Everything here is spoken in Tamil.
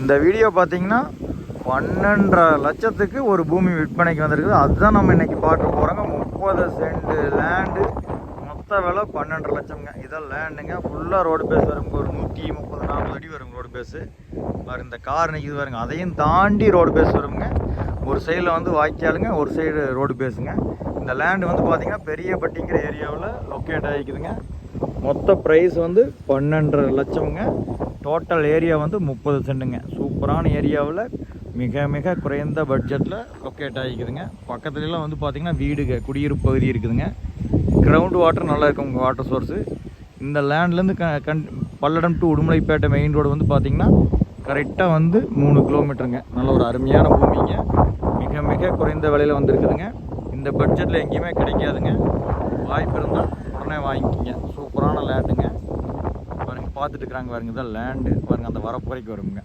இந்த வீடியோ பார்த்தீங்கன்னா பன்னெண்டரை லட்சத்துக்கு ஒரு பூமி விற்பனைக்கு வந்திருக்குது. அதுதான் நம்ம இன்னைக்கு பார்க்க போகிறோங்க முப்பது சென்ட் லேண்டு மொத்த விலை பன்னெண்டரை லட்சம்ங்க. இதான் லேண்டுங்க ஃபுல்லாக ரோடு பேஸ் வருங்க. ஒரு நூற்றி முப்பது நாற்பது அடி வருங்க ரோடு பேஸு பாருங்க இந்த கார் நிற்கிது பாருங்க. அதையும் தாண்டி ரோடு பேஸ் வருங்க. ஒரு சைடில் வந்து வாய்க்காலுங்க ஒரு சைடு ரோடு பேஸுங்க இந்த லேண்டு வந்து பார்த்தீங்கன்னா பெரியப்பட்டிங்கிற ஏரியாவில் லொக்கேட் ஆகிக்குதுங்க. மொத்த ப்ரைஸ் வந்து பன்னெண்டரை லட்சம்ங்க. டோட்டல் ஏரியா வந்து முப்பது சென்ட்டுங்க சூப்பரான ஏரியாவில் மிக மிக குறைந்த பட்ஜெட்டில் லொக்கேட் ஆகிக்குதுங்க. பக்கத்துலலாம் வந்து பார்த்திங்கன்னா வீடுங்க குடியிருப்பு பகுதி இருக்குதுங்க. கிரவுண்ட் வாட்டர் நல்லா இருக்கும் உங்கள் வாட்டர் சோர்ஸு இந்த லேண்ட்லேருந்து க கண் Palladam to Udumalaipettai main road வந்து பார்த்திங்கன்னா கரெக்டாக வந்து மூணு கிலோமீட்டருங்க நல்ல ஒரு அருமையான பூமிங்க. மிக மிக குறைந்த விலையில் வந்திருக்குதுங்க. இந்த பட்ஜெட்டில் எங்கேயுமே கிடைக்காதுங்க. வாய்ப்பு இருந்தால் உடனே வாங்கிக்கிங்க. சூப்பரான லேண்டுங்க பாருங்க பார்த்துட்டு இருக்கிறாங்க பாருங்கள் இதான் லேண்டு பாருங்க அந்த வரப்புறைக்கு வருங்க.